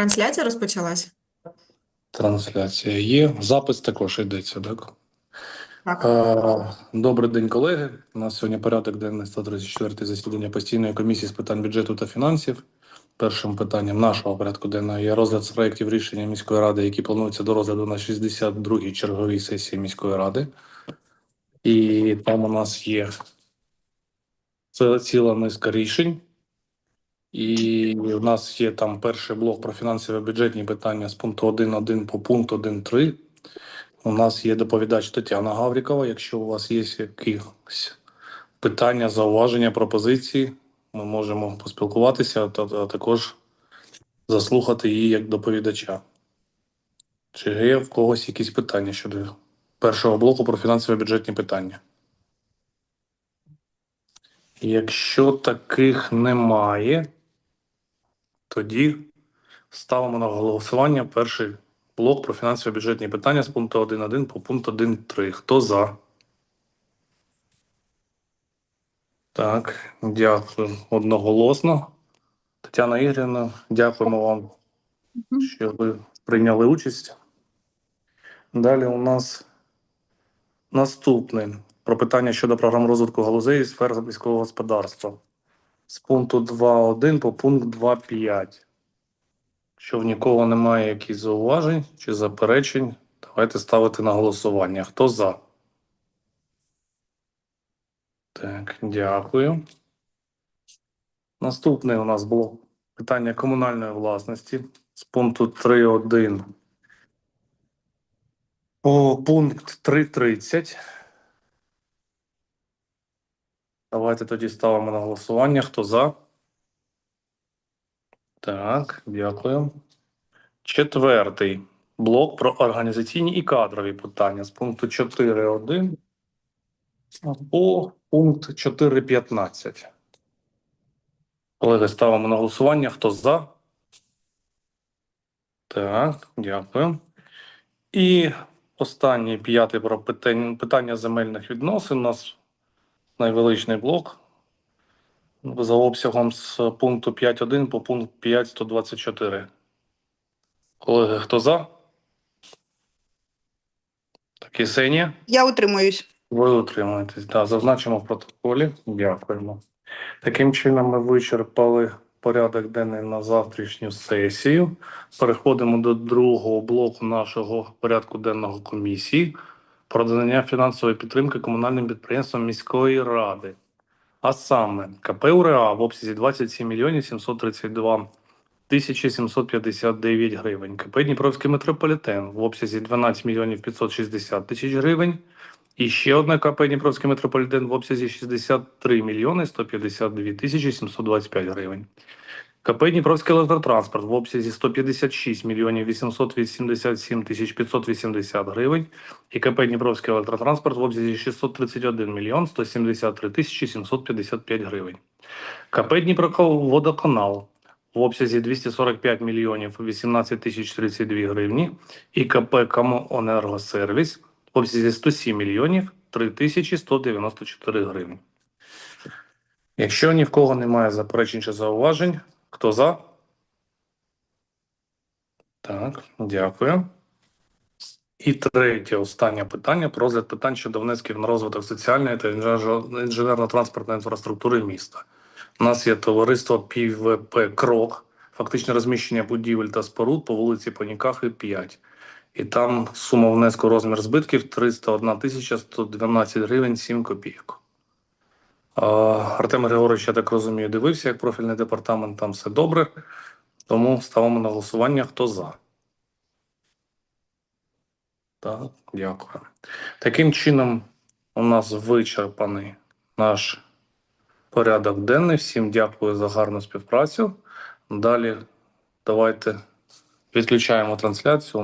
Трансляція розпочалась? Трансляція є. Запис також йдеться, так? Так. Е, Добрий день, колеги. У нас сьогодні порядок денний 134 засідання постійної комісії з питань бюджету та фінансів. Першим питанням нашого порядку денного є розгляд проєктів рішення міської ради, які плануються до розгляду на 62-й черговій сесії міської ради. І там у нас є ціла, ціла низка рішень. І у нас є там перший блок про фінансово-бюджетні питання з пункту 1.1 по пункт 1.3. У нас є доповідач Тетяна Гаврікова. Якщо у вас є якісь питання, зауваження, пропозиції, ми можемо поспілкуватися, та, також заслухати її як доповідача. Чи є в когось якісь питання щодо першого блоку про фінансово-бюджетні питання? Якщо таких немає, тоді ставимо на голосування перший блок про фінансово-бюджетні питання з пункту 1.1 по пункт 1.3. Хто за? Так, дякую. Одноголосно. Тетяна Ігорівна, дякуємо вам, що ви прийняли участь. Далі у нас наступне про питання щодо програм розвитку галузей і сфер міського господарства. З пункту 2.1 по пункт 2.5. Якщо в нікого немає якихось зауважень чи заперечень, давайте ставити на голосування. Хто за? Так, дякую. Наступне у нас було питання комунальної власності з пункту 3.1 по пункт 3.30. Давайте тоді ставимо на голосування. Хто за? Так, дякую. Четвертий блок про організаційні і кадрові питання з пункту 4.1 по пункт 4.15. Колеги, ставимо на голосування. Хто за? Так, дякую. І останній п'ятий про питання, питання земельних відносин. У нас найвеличний блок за обсягом з пункту 5.1 по пункт 5.124. Колеги, хто за? Так, Єсенія? Я утримуюсь. Ви утримуєтесь. Да, зазначимо в протоколі. Дякуємо. Таким чином, ми вичерпали порядок денний на завтрашню сесію. Переходимо до другого блоку нашого порядку денного комісії про надання фінансової підтримки комунальним підприємствам міської ради. А саме КП УРА в обсязі 27 мільйонів 732 тисячі 759 гривень. КП Дніпровський метрополітен в обсязі 12 мільйонів 560 тисяч гривень. І ще одна КП Дніпровський метрополітен в обсязі 63 мільйони 152 тисячі 725 гривень. КП Дніпровський електротранспорт в обсязі 156 мільйонів 887 тисяч 580 гривень. І КП Дніпровський електротранспорт в обсязі 631 мільйон 173 тисячі 755 гривень. КП Дніпроводоканал в обсязі 245 мільйонів 18 тисяч 32 гривні. І КП Комуненергосервіс в обсязі 107 мільйонів 3 тисячі 194 гривні. Якщо ні в кого немає заперечень чи зауважень, хто за? Так, дякую. І третє, останнє питання про розгляд питань щодо внесків на розвиток соціальної та інженерно-транспортної інфраструктури міста. У нас є товариство ПВП Крок, фактичне розміщення будівель та споруд по вулиці Панікахи 5. І там сума внеску розмір збитків 301 тисяча 112 гривень 7 копійок. Артем Григорович, я так розумію, дивився, як профільний департамент, там все добре. Тому ставимо на голосування, хто за. Так, дякую. Таким чином, у нас вичерпаний наш порядок денний. Всім дякую за гарну співпрацю. Далі давайте відключаємо трансляцію.